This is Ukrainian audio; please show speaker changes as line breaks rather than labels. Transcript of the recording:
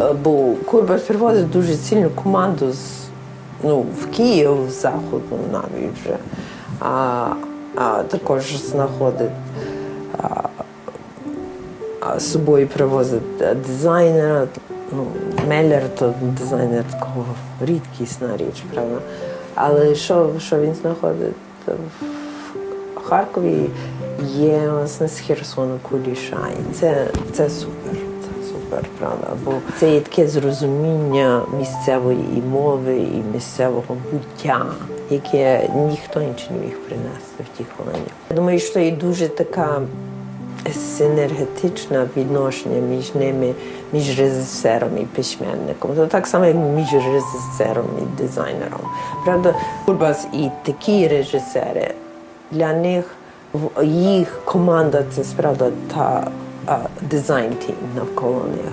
Е, Бо Курбас приводить дуже сильну команду з ну, в Київ, з заходу навіть вже. А, а також знаходить а з собою привозить е, дизайнера. Ну, Меллер то дизайнер такого рідкісна річ, правда. Але що, що він знаходить в Харкові є власне з Херсону Куліша. І це, це супер. Супер, правда. Бо це є таке зрозуміння місцевої і мови, і місцевого буття, яке ніхто інший не міг принести в ті хвилині. Я думаю, що є дуже така синергетичне відношення між ними, між режисером і письменником. То так само, як між режисером і дизайнером. Правда, Курбас і такі режисери, для них в- їх команда це справді та Uh, design team of Colonia.